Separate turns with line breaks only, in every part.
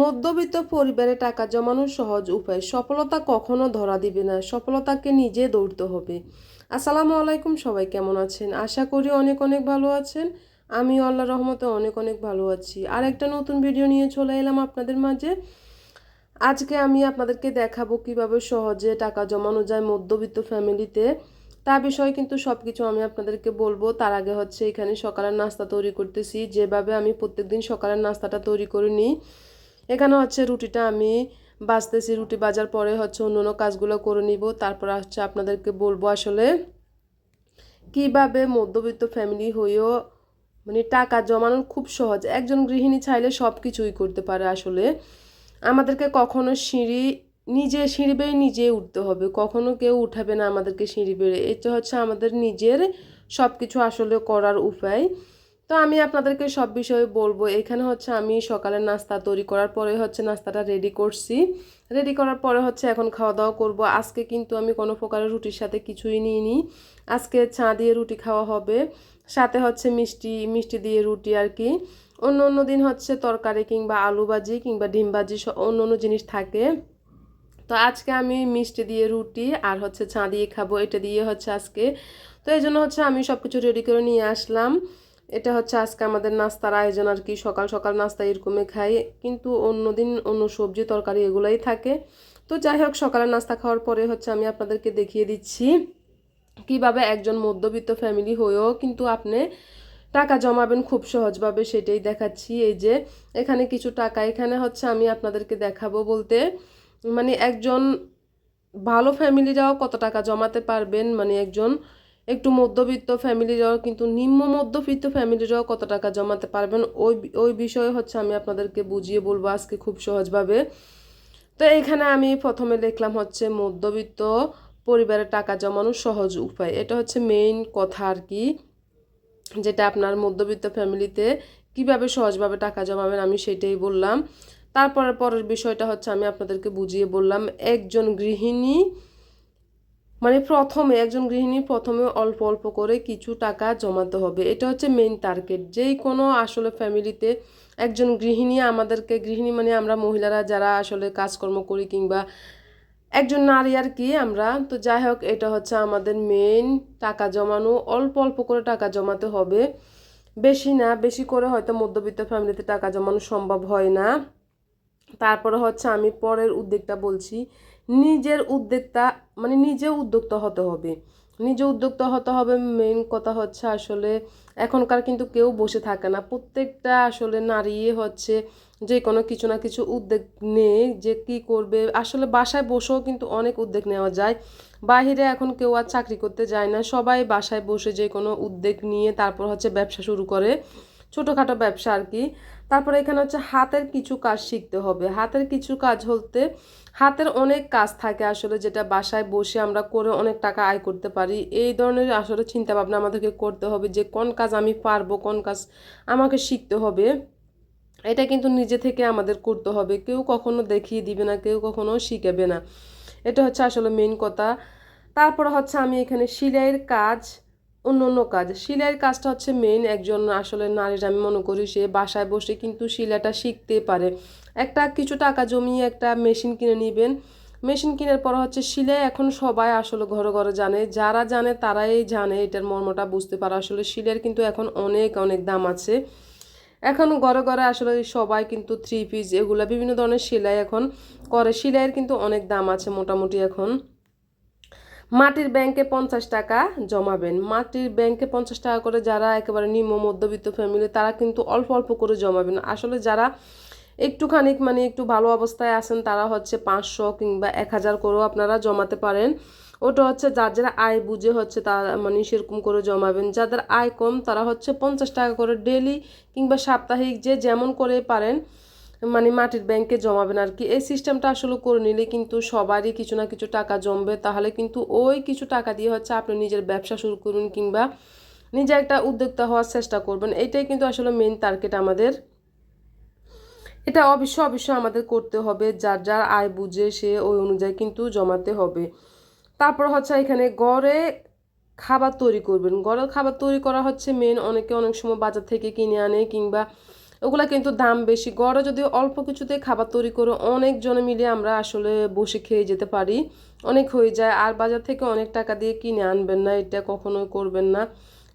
মধ্যবিত্ত পরিবারে টাকা জমানোর সহজ উপায়, সফলতা কখনো ধরা দিবে না, সফলতাকে নিজে দৌড়তে হবে। আসসালামু আলাইকুম, সবাই কেমন আছেন? আশা করি অনেক অনেক ভালো আছেন। আমি আল্লাহ রহমতে অনেক অনেক ভালো আছি। আর একটা নতুন ভিডিও নিয়ে চলে এলাম আপনাদের মাঝে। আজকে আমি আপনাদেরকে দেখাবো কীভাবে সহজে টাকা জমানো যায় মধ্যবিত্ত ফ্যামিলিতে। তা বিষয়ে কিন্তু সব কিছু আমি আপনাদেরকে বলব। তার আগে হচ্ছে এখানে সকালের নাস্তা তৈরি করতেছি। যেভাবে আমি প্রত্যেকদিন সকালের নাস্তাটা তৈরি করে নিই। এখানে হচ্ছে রুটিটা আমি বাজতেছি, রুটি বাজার পরে হচ্ছে অন্য অন্য কাজগুলো করে নিব। তারপর হচ্ছে আপনাদেরকে বলব আসলে কীভাবে মধ্যবিত্ত ফ্যামিলি হয়েও মানে টাকা জমানো খুব সহজ। একজন গৃহিণী চাইলে সব কিছুই করতে পারে আসলে। আমাদেরকে কখনো সিঁড়ি নিজে, সিঁড়ি বেয়ে নিজে উঠতে হবে। কখনো কেউ উঠাবে না আমাদেরকে সিঁড়ি বেড়ে এটা হচ্ছে আমাদের নিজের সব কিছু আসলে করার উপায়। তো আমি আপনাদেরকে সব বিষয়ে বলব। এখানে হচ্ছে আমি সকালের নাস্তা তৈরি করার পরে হচ্ছে নাস্তাটা রেডি করছি। রেডি করার পরে হচ্ছে এখন খাওয়া দাওয়া করব। আজকে কিন্তু আমি কোনো প্রকারের রুটির সাথে কিছুই নিইনি। আজকে চা দিয়ে রুটি খাওয়া হবে, সাথে হচ্ছে মিষ্টি মিষ্টি দিয়ে রুটি আর কি। অন্য অন্য দিন হচ্ছে তরকারি কিংবা আলু ভাজি কিংবা ডিম ভাজি অন্য অন্য জিনিস থাকে। তো আজকে আমি মিষ্টি দিয়ে রুটি আর হচ্ছে চা দিয়ে খাব, এটা দিয়ে হচ্ছে আজকে। তো এই জন্য হচ্ছে আমি সব কিছু রেডি করে নিয়ে আসলাম। এটা হচ্ছে আজকে আমাদের নাস্তার আয়োজন আর কি। সকাল সকাল নাস্তা এরকমই খাই। কিন্তু অন্য দিন অন্য সবজি, তরকারি এগুলোই থাকে। তো যাই হোক, সকালের নাস্তা খাওয়ার পরে হচ্ছে আমি আপনাদেরকে দেখিয়ে দিচ্ছি কীভাবে একজন মধ্যবিত্ত ফ্যামিলি হয়েও কিন্তু আপনি টাকা জমাবেন খুব সহজভাবে সেটাই দেখাচ্ছি। এই যে, এখানে কিছু টাকা। এখানে হচ্ছে আমি আপনাদেরকে দেখাবো বলতে মানে একজন ভালো ফ্যামিলিরাও কত টাকা জমাতে পারবেন? মানে একজন একটু মধ্যবিত্ত ফ্যামিলিরাও কিন্তু নিম্ন মধ্যবিত্ত ফ্যামিলিরাও কত টাকা জমাতে পারবেন? ওই ওই বিষয়ে হচ্ছে আমি আপনাদেরকে বুঝিয়ে বলব আজকে খুব সহজভাবে। তো এখানে আমি প্রথমে দেখলাম হচ্ছে মধ্যবিত্ত পরিবারের টাকা জমানোর সহজ উপায়। এটা হচ্ছে মেইন কথা আর কি, যেটা আপনার মধ্যবিত্ত ফ্যামিলিতে কীভাবে সহজভাবে টাকা জমাবেন আমি সেটাই বললাম। তারপরে পরের বিষয়টা হচ্ছে আমি আপনাদেরকে বুঝিয়ে বললাম, একজন গৃহিণী মানে প্রথমে, একজন গৃহিণী প্রথমে অল্প অল্প করে কিছু টাকা জমাতে হবে। এটা হচ্ছে মেইন টার্গেট যেই কোনো আসলে ফ্যামিলিতে একজন গৃহিণী আমাদেরকে, গৃহিণী মানে আমরা মহিলারা যারা আসলে কাজকর্ম করি কিংবা একজন নারী আর কি আমরা, তো যাই হোক, এটা হচ্ছে আমাদের মেইন টাকা জমানো। অল্প অল্প করে টাকা জমাতে হবে। বেশি না, বেশি করে হয়তো মধ্যবিত্ত ফ্যামিলিতে টাকা জমানো সম্ভব হয় না। তারপরে হচ্ছে আমি পরের উদ্যোগটা বলছি। নিজের উদ্যোক্তা মানে নিজে উদ্যোক্তা হতে হবে। নিজে উদ্যোক্তা হতে হবে মেন কথা হচ্ছে আসলে এখনকার কিন্তু কেউ বসে থাকে না। প্রত্যেকটা আসলে নারী হচ্ছে যে কোনো কিছু না কিছু উদ্যোগ নেই যে কি করবে। আসলে বাসায় বসেও কিন্তু অনেক উদ্যোগ নেওয়া যায়। বাহিরে এখন কেউ আর চাকরি করতে যায় না। সবাই বাসায় বসে যে কোনো উদ্যোগ নিয়ে তারপর হচ্ছে ব্যবসা শুরু করে। ছোটোখাটো ব্যবসা আর কি। তারপরে এখানে হচ্ছে হাতের কিছু কাজ শিখতে হবে। হাতের কিছু কাজ বলতে হাতের অনেক কাজ থাকে আসলে যেটা বাসায় বসে আমরা করে অনেক টাকা আয় করতে পারি। এই ধরনের আসলে চিন্তা ভাবনা আমাদেরকে করতে হবে যে কোন কাজ আমি পারব, কোন কাজ আমাকে শিখতে হবে। এটা কিন্তু নিজে থেকে আমাদের করতে হবে। কেউ কখনো দেখিয়ে দিবে না, কেউ কখনো শিখাবে না। এটা হচ্ছে আসলে মেন কথা। তারপরে হচ্ছে আমি এখানে সিলাইয়ের কাজ অন্য অন্য কাজ। সেলাইয়ের কাজটা হচ্ছে মেইন একজন আসলে নারীর, আমি মনে করি সে বাসায় বসে কিন্তু সেলাইটা শিখতে পারে। একটা কিছু টাকা জমিয়ে একটা মেশিন কিনে নেবেন। মেশিন কেনার পর হচ্ছে সেলাই এখন সবাই আসলে ঘরে ঘরে জানে। যারা জানে তারাই জানে, এটার মর্মটা বুঝতে পারে। আসলে সেলাইয়ের কিন্তু এখন অনেক অনেক দাম আছে। এখন ঘরে ঘরে আসলে সবাই কিন্তু থ্রি পিস এগুলো বিভিন্ন ধরনের সেলাই এখন করে। সেলাইয়ের কিন্তু অনেক দাম আছে মোটামুটি এখন। মাটির ব্যাংকে পঞ্চাশ টাকা জমাবেন। মাটির ব্যাংকে পঞ্চাশ টাকা করে যারা একেবারে নিম্ন মধ্যবিত্ত ফ্যামিলি তারা কিন্তু অল্প অল্প করে জমাবেন। আসলে যারা একটুখানি মানে একটু ভালো অবস্থায় আছেন, তারা হচ্ছে পাঁচশো কিংবা এক হাজার করেও আপনারা জমাতে পারেন। ওটা হচ্ছে যার যারা আয় বুঝে হচ্ছে তারা মানে সেরকম করে জমাবেন। যাদের আয় কম, তারা হচ্ছে পঞ্চাশ টাকা করে ডেলি কিংবা সাপ্তাহিক যে যেমন করে পারেন মানে মাটির ব্যাংকে জমাবেন আর কি। এই সিস্টেমটা আসলে করে নিলে কিন্তু সবারই কিছু না কিছু টাকা জমবে। তাহলে কিন্তু ওই কিছু টাকা দিয়ে হচ্ছে আপনি নিজের ব্যবসা শুরু করুন কিংবা নিজে একটা উদ্যোক্তা হওয়ার চেষ্টা করবেন। এটাই কিন্তু আসলে মেন টার্গেট আমাদের। এটা অবশ্য অবশ্য আমাদের করতে হবে। যার যার আয় বুঝে সে ওই অনুযায়ী কিন্তু জমাতে হবে। তারপর হচ্ছে এখানে গড়ে খাবার তৈরি করবেন। গড়ের খাবার তৈরি করা হচ্ছে মেন অনেকে অনেক সময় বাজার থেকে কিনে আনে কিংবা ওগুলা কিন্তু দাম বেশি। গড়ে যদি অল্প কিছুতে খাবার তৈরি করে অনেকজনে মিলে আমরা আসলে বসে খেয়ে যেতে পারি। অনেক হয়ে যায়। আর বাজার থেকে অনেক টাকা দিয়ে কিনে আনবেন না, এটা কখনোই করবেন না।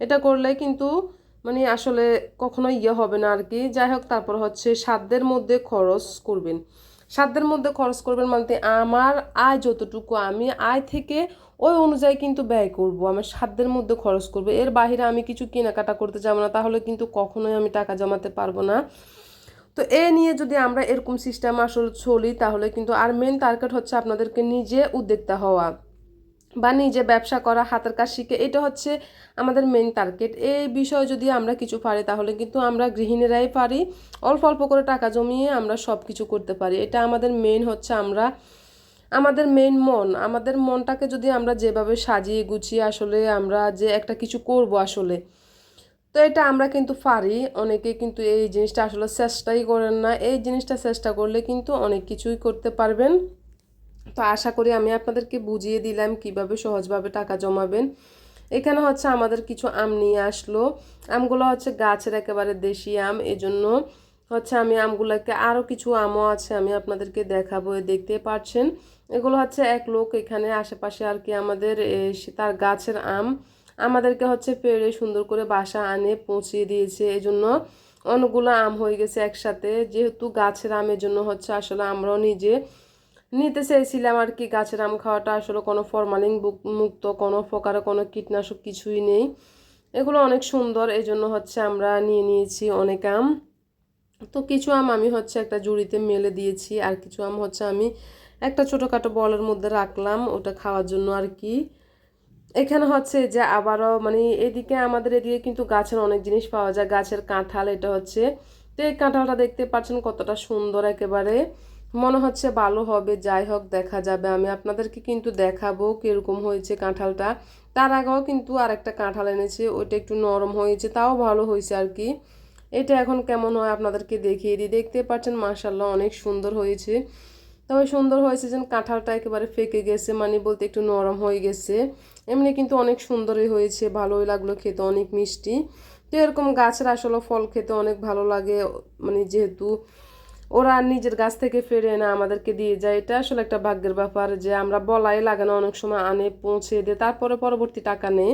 এটা করলে কিন্তু মানে আসলে কখনো ইয়ে হবে না আর কি যাই হোক, তারপর হচ্ছে সাধ্যের মধ্যে খরচ করবেন। সাধ্যের মধ্যে খরচ করবেন মানে আমার আয় যতটুকু আমি, আয় থেকে ওই অনুযায়ী কিন্তু ব্যয় করব, আমার সাধ্যের মধ্যে খরচ করব। এর বাইরে আমি কিছু কেনাকাটা করতে যাব না, তাহলে কিন্তু কখনোই আমি টাকা জমাতে পারব না। তো এ নিয়ে যদি আমরা এরকম সিস্টেম আসলে চলি, তাহলে কিন্তু আর মেন টার্গেট হচ্ছে আপনাদেরকে নিজে উদ্যোক্তা হওয়া বা নিজে ব্যবসা করা, হাতের কাজ শিখে। এটা হচ্ছে আমাদের মেন টার্গেট এই বিষয়ে যদি আমরা কিছু পারি, তাহলে কিন্তু আমরা গৃহিণীরাই পারি। অল্প অল্প করে টাকা জমিয়ে আমরা সব কিছু করতে পারি। এটা আমাদের মেন হচ্ছে আমরা আমাদের মেন মন, আমাদের মনটাকে যদি আমরা যেভাবে সাজিয়ে গুছিয়ে আসলে আমরা যে একটা কিছু করব আসলে, তো এটা আমরা কিন্তু পারি। অনেকে কিন্তু এই জিনিসটা আসলে চেষ্টাই করেন না। এই জিনিসটা চেষ্টা করলে কিন্তু অনেক কিছুই করতে পারবেন। তো আশা করি আমি আপনাদেরকে বুঝিয়ে দিলাম কীভাবে সহজভাবে টাকা জমাবেন। এখানে হচ্ছে আমাদের কিছু আম নিয়ে আসলো। আমগুলো হচ্ছে গাছের একেবারে দেশি আম, এজন্য হচ্ছে আমি আমগুলোকে আরও কিছু আমও আছে আমি আপনাদেরকে দেখাবো দেখতে পাচ্ছেন এগুলো হচ্ছে এক লোক, এখানে আশেপাশে আর কি আমাদের তার গাছের আম। আমাদেরকে হচ্ছে পেড়ে সুন্দর করে বাসা আনে পৌঁছিয়ে দিয়েছে, এজন্য অনেকগুলো আম হয়ে গেছে একসাথে। যেহেতু গাছের আমের জন্য হচ্ছে আসলে আমরাও নিজে নিতে চেয়েছিলাম আর কি। গাছের আম খাওয়াটা আসলে কোনো ফরমালিন মুক্ত, কোনো প্রকারে কোনো কীটনাশক কিছুই নেই। এগুলো অনেক সুন্দর এই জন্য হচ্ছে আমরা নিয়ে নিয়েছি অনেক আম। তো কিছু আম আমি হচ্ছে একটা জুড়িতে মেলে দিয়েছি, আর কিছু আম হচ্ছে আমি একটা ছোটোখাটো বলের মধ্যে রাখলাম ওটা খাওয়ার জন্য আর কি। এখানে হচ্ছে যে আবারও মানে এদিকে আমাদের এদিকে কিন্তু গাছের অনেক জিনিস পাওয়া যায়, গাছের কাঁঠাল এটা হচ্ছে। তো এই কাঁঠালটা দেখতে পাচ্ছেন কতটা সুন্দর একেবারে। মনে হচ্ছে ভালো হবে, যাই হোক দেখা যাবে। আমি আপনাদেরকে কিন্তু দেখাবো কীরকম হয়েছে কাঁঠালটা। তার আগেও কিন্তু আর একটা কাঁঠাল এনেছে, ওইটা একটু নরম হয়েছে, তাও ভালো হয়েছে আর কি। এটা এখন কেমন হয় আপনাদেরকে দেখিয়ে দিই। দেখতে পাচ্ছেন মার্শাল্লাহ অনেক সুন্দর হয়েছে। তবে সুন্দর হয়েছে যেন কাঁঠালটা একেবারে ফেকে গেছে মানে বলতে একটু নরম হয়ে গেছে। এমনি কিন্তু অনেক সুন্দরই হয়েছে, ভালোই লাগল খেতে, অনেক মিষ্টি। তো এরকম গাছের আসলে ফল খেতে অনেক ভালো লাগে মানে যেহেতু ওরা নিজের গাছ থেকে ফেরে না আমাদেরকে দিয়ে যায়, এটা আসলে একটা ভাগ্যের ব্যাপার যে আমরা বলাই লাগে না, অনেক সময় আনে, পৌঁছে দিয়ে, তারপরে পরবর্তী টাকা নেই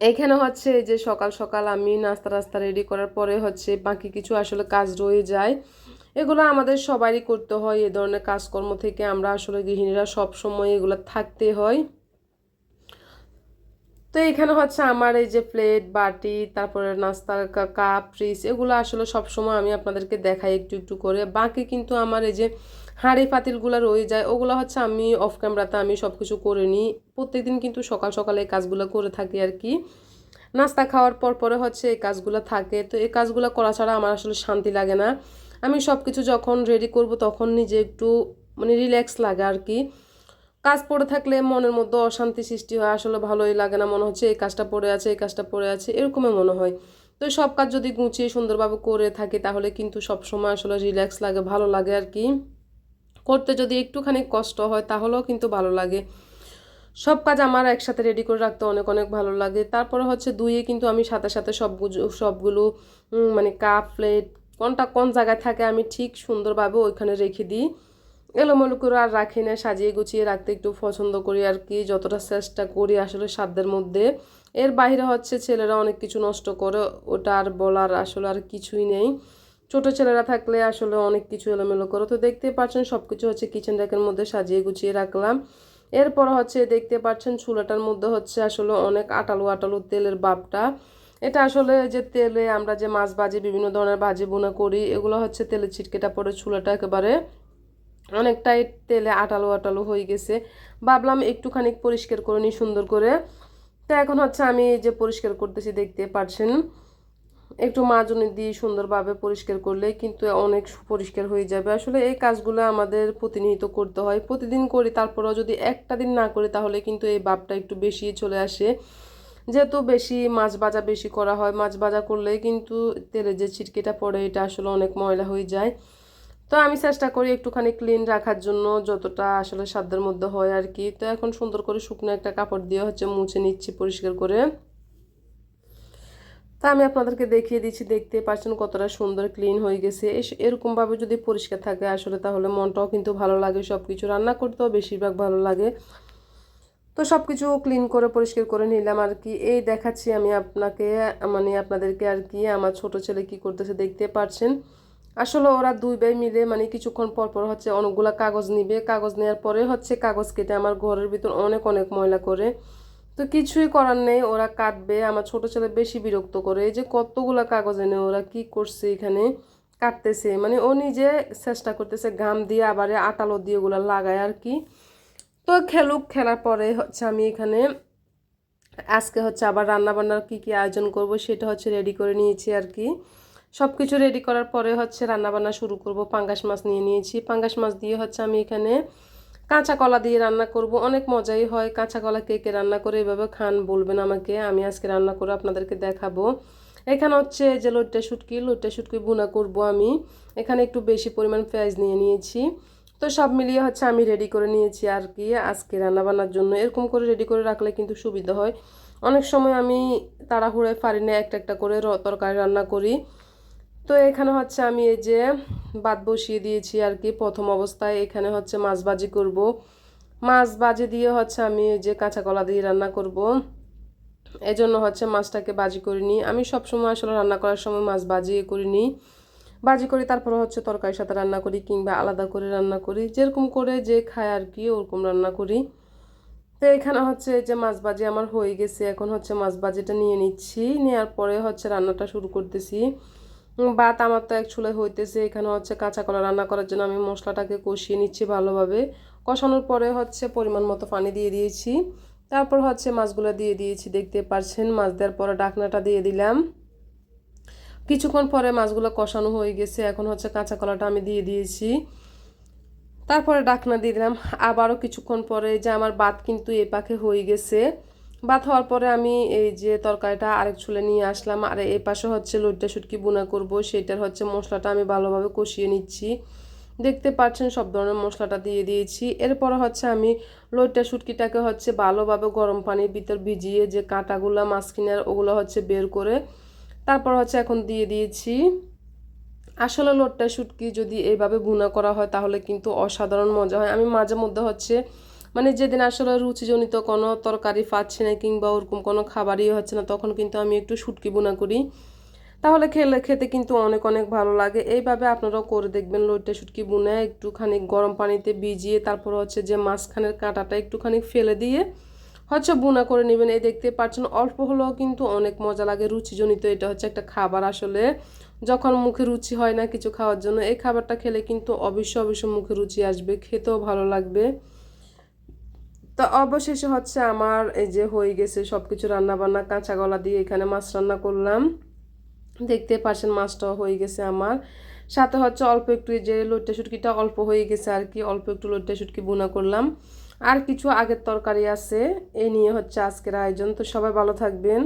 এখানে হচ্ছে যে সকাল সকাল আমি নাস্তা রাস্তা রেডি করার পরে হচ্ছে বাকি কিছু আসলে কাজ রয়ে যায়। এগুলো আমাদের সবারই করতে হয়, এ ধরনের কাজকর্ম থেকে আমরা আসলে গৃহিণীরা সব সময় এগুলো থাকতে হয়। তো এখানে হচ্ছে আমার এই যে প্লেট, বাটি, তারপরে নাস্তার কাপ, ফ্রিজ, এগুলো আসলে সব সময় আমি আপনাদেরকে দেখাই একটু একটু করে। বাকি কিন্তু আমার এই যে হাঁড়ি পাতিলগুলো রয়ে যায়, ওগুলো হচ্ছে আমি অফ ক্যামেরাতে আমি সব কিছু করে নিই। প্রত্যেকদিন কিন্তু সকাল সকালে এই কাজগুলো করে থাকি আর কি। নাস্তা খাওয়ার পর পরে হচ্ছে এই কাজগুলো থাকে। তো এই কাজগুলো করা ছাড়া আমার আসলে শান্তি লাগে না। আমি সব কিছু যখন রেডি করব তখন নিজে একটু মানে রিল্যাক্স লাগে আর কি। কাজ পড়ে থাকলে মনের মধ্যে অশান্তি সৃষ্টি হয়, আসলে ভালোই লাগে না, মনে হচ্ছে এই কাজটা পড়ে আছে, এই কাজটা পড়ে আছে, এরকমই মনে হয়। তো সব কাজ যদি গুছিয়ে সুন্দরভাবে করে থাকি, তাহলে কিন্তু সব সময় আসলে রিল্যাক্স লাগে, ভালো লাগে আর কি। করতে যদি একটুখানি কষ্ট হয়, তাহলেও কিন্তু ভালো লাগে। সব কাজ আমার একসাথে রেডি করে রাখতে অনেক অনেক ভালো লাগে। তারপরে হচ্ছে দুইয়ে কিন্তু আমি সাথে সাথে সব সবগুলো মানে কাপ প্লেট কোনটা কোন জায়গায় থাকে আমি ঠিক সুন্দরভাবে ওইখানে রেখে দিই। এলোমেলো করে আর রাখি না সাজিয়ে গুছিয়ে রাখতে একটু পছন্দ করি আর কি, যতটা চেষ্টা করি আসলে সাধ্যের মধ্যে। এর বাইরে হচ্ছে ছেলেরা অনেক কিছু নষ্ট করে, ওটা আর বলার আসলে আর কিছুই নেই। ছোট ছেলেরা থাকলে আসলে অনেক কিছু এলোমেলো করে। তো দেখতে পাচ্ছেন সব কিছু হচ্ছে কিচেন র্যাকের মধ্যে সাজিয়ে গুছিয়ে রাখলাম। এরপর হচ্ছে দেখতে পাচ্ছেন চুলাটার মধ্যে হচ্ছে আসলে অনেক আটালু আটালু তেলের বাপটা। এটা আসলে যে তেলে আমরা যে মাছ ভাজি, বিভিন্ন ধরনের ভাজি বোনা করি, এগুলো হচ্ছে তেলের ছিটকেটা পরে চুলাটা একেবারে অনেকটাই তেলে আটালো আটালো হয়ে গেছে। ভাবলাম একটুখানি পরিষ্কার করে নিই সুন্দর করে। তো এখন হচ্ছে আমি যে পরিষ্কার করতেছি, দেখতে পাচ্ছেন একটু মাজনি দিয়ে সুন্দরভাবে পরিষ্কার করলে কিন্তু অনেক পরিষ্কার হয়ে যাবে। আসলে এই কাজগুলো আমাদের প্রতিনিয়ত করতে হয়। প্রতিদিন করি, তারপরেও যদি একটা দিন না করি, তাহলে কিন্তু এই ভাবটা একটু বেশি চলে আসে। যেহেতু বেশি মাছ ভাজা বেশি করা হয়, মাছ ভাজা করলে কিন্তু তেলে যে ছিটকেটা পড়ে, এটা আসলে অনেক ময়লা হয়ে যায়। তো আমি চেষ্টা করি একটুখানি ক্লিন রাখার জন্য, যতটা আসলে সাধ্যের মধ্যে হয় আর কি। তো এখন সুন্দর করে শুকনো একটা কাপড় দিয়ে হচ্ছে মুছে নিচ্ছি পরিষ্কার করে। তা আমি আপনাদেরকে দেখিয়ে দিচ্ছি, দেখতে পাচ্ছেন কতটা সুন্দর ক্লিন হয়ে গেছে। এরকমভাবে যদি পরিষ্কার থাকে আসলে তাহলে মনটাও কিন্তু ভালো লাগে সব কিছু রান্না করতেও বেশিরভাগ ভালো লাগে। তো সব কিছু ক্লিন করে, পরিষ্কার করে নিলাম আর কি। এই দেখাচ্ছি আমি আপনাকে মানে আপনাদেরকে আর কি, আমার ছোট ছেলে কি করতেছে দেখতে পাচ্ছেন। আসলে ওরা দুই ভাই মিলে মানে কিছুক্ষণ পর পর হচ্ছে অনেকগুলো কাগজ নিবে। কাগজ নেওয়ার পরে হচ্ছে কাগজ কেটে আমার ঘরের ভিতর অনেক অনেক ময়লা করে। তো কিছুই করার নেই, ওরা কাটবে। আমার ছোট ছেলে বেশি বিরক্ত করে। এই যে কতগুলো কাগজ এনে ওরা কি করছে এখানে? কাটতেছে। মানে ও নিজে চেষ্টা করতেছে ঘাম দিয়ে আবার আটালো দিয়ে ওগুলো লাগায় আর কি। তো খেলুক, খেলার পরে হচ্ছে আমি এখানে আজকে হচ্ছে আবার রান্না বান্নার কী কী আয়োজন করব সেটা হচ্ছে রেডি করে নিয়েছি আর কি। সব কিছু রেডি করার পরে হচ্ছে রান্না বান্না শুরু করব, পাঙ্গাস মাছ নিয়ে নিয়েছি। পাঙ্গাস মাছ দিয়ে হচ্ছে আমি এখানে কাঁচা কলা দিয়ে রান্না করব। অনেক মজাই হয়, কাঁচা কলা কে কে রান্না করে এভাবে খান, বলবেন আমাকে, আমি আজকে রান্না করে আপনাদেরকে দেখাবো। এখানে হচ্ছে যে লোটটা শুটকি লোটটা শুটকি বুনা করব আমি। এখানে একটু বেশি পরিমাণ পেঁয়াজ নিয়ে নিয়েছি। তো সব মিলিয়ে হচ্ছে আমি রেডি করে নিয়েছি আর কি আজকে রান্না বান্নার জন্য। এরকম করে রেডি করে রাখলে কিন্তু সুবিধা হয়। অনেক সময় আমি তাড়াহুড়ায় পারি না, একটা একটা করে তরকারি রান্না করি। তো এখানে হচ্ছে আমি এই যে ভাত বসিয়ে দিয়েছি আর কি। প্রথম অবস্থায় এখানে হচ্ছে মাছ ভাজি করব। মাছ ভাজি দিয়ে হচ্ছে আমি এই যে কাঁচা কলা দিয়ে রান্না করব। এই জন্য হচ্ছে মাছটাকে বাজি করে নিই। আমি সবসময় আসলে রান্না করার সময় মাছ বাজিয়ে করে নিই। বাজি করি তারপরে হচ্ছে তরকারির সাথে রান্না করি কিংবা আলাদা করে রান্না করি। যেরকম করে যে খায় আর কি, ওরকম রান্না করি। তো এখানে হচ্ছে যে মাছ বাজি আমার হয়ে গেছে। এখন হচ্ছে মাছ বাজিটা নিয়ে নিচ্ছি। নেওয়ার পরে হচ্ছে রান্নাটা শুরু করতেছি। ভাত আমার তো এক চুলে হইতেছে, এখানে হচ্ছে কাঁচা কলা রান্না করার জন্য আমি মশলাটাকে কষিয়ে নিচ্ছি ভালোভাবে। কষানোর পরে হচ্ছে পরিমাণ মতো পানি দিয়ে দিয়েছি। তারপর হচ্ছে মাছগুলো দিয়ে দিয়েছি, দেখতে পাচ্ছেন, মাছ দেওয়ার পরে ডাকনাটা দিয়ে দিলাম। কিছুক্ষণ পরে মাছগুলো কষানো হয়ে গেছে, এখন হচ্ছে কাঁচা কলাটা আমি দিয়ে দিয়েছি। তারপরে ডাকনা দিয়ে দিলাম। আবারও কিছুক্ষণ পরে যে আমার ভাত কিন্তু এ পাখে হয়ে গেছে। ভাত হওয়ার পরে আমি এই যে তরকারিটা আরেক ছুলে নিয়ে আসলাম। আর এই পাশে হচ্ছে লইট্টা শুটকি বুনা করব। সেটার হচ্ছে মশলাটা আমি ভালোভাবে কষিয়ে নিচ্ছি। দেখতে পাচ্ছেন সব ধরনের মশলাটা দিয়ে দিয়েছি। এরপরে হচ্ছে আমি লইট্টা শুটকিটাকে হচ্ছে ভালোভাবে গরম পানির ভিতর ভিজিয়ে যে কাঁটাগুলো মাছকিনার ওগুলো হচ্ছে বের করে তারপর হচ্ছে এখন দিয়ে দিয়েছি। আসলে লোটটা শুটকি যদি এইভাবে ভুনা করা হয় তাহলে কিন্তু অসাধারণ মজা হয়। আমি মাঝে মধ্যে হচ্ছে মানে যেদিন আসলে রুচিজনিত কোনো তরকারি পাচ্ছি না কিংবা ওরকম কোনো খাবারই হচ্ছে না, তখন কিন্তু আমি একটু শুটকি বুনা করি। তাহলে খেলে, খেতে কিন্তু অনেক অনেক ভালো লাগে। এইভাবে আপনারাও করে দেখবেন লইট্টা শুটকি বুনে একটুখানি গরম পানিতে ভিজিয়ে তারপর হচ্ছে যে মাঝখানের কাঁটাটা একটুখানি ফেলে দিয়ে হচ্ছে বুনা করে নেবেন। এই দেখতে পাচ্ছেন, অল্প হলেও কিন্তু অনেক মজা লাগে। রুচিজনিত এটা হচ্ছে একটা খাবার আসলে। যখন মুখে রুচি হয় না কিছু খাওয়ার জন্য, এই খাবারটা খেলে কিন্তু অবশ্যই অবশ্যই মুখে রুচি আসবে, খেতেও ভালো লাগবে। তো অবশেষে হচ্ছে আমার এই যে হয়ে গেছে সব কিছু রান্নাবান্না কাঁচা গলা দিয়ে এখানে মাছ রান্না করলাম। দেখতে পারছেন মাছটাও হয়ে গেছে আমার। সাথে হচ্ছে অল্প একটু যে লোটটা শুটকিটা অল্প হয়ে গেছে আর কি, অল্প একটু লোটটা শুটকি বোনা করলাম। আর কিছু আগের তরকারি আছে, এ নিয়ে হচ্ছে আজকের আয়োজন। তো সবাই ভালো থাকবেন।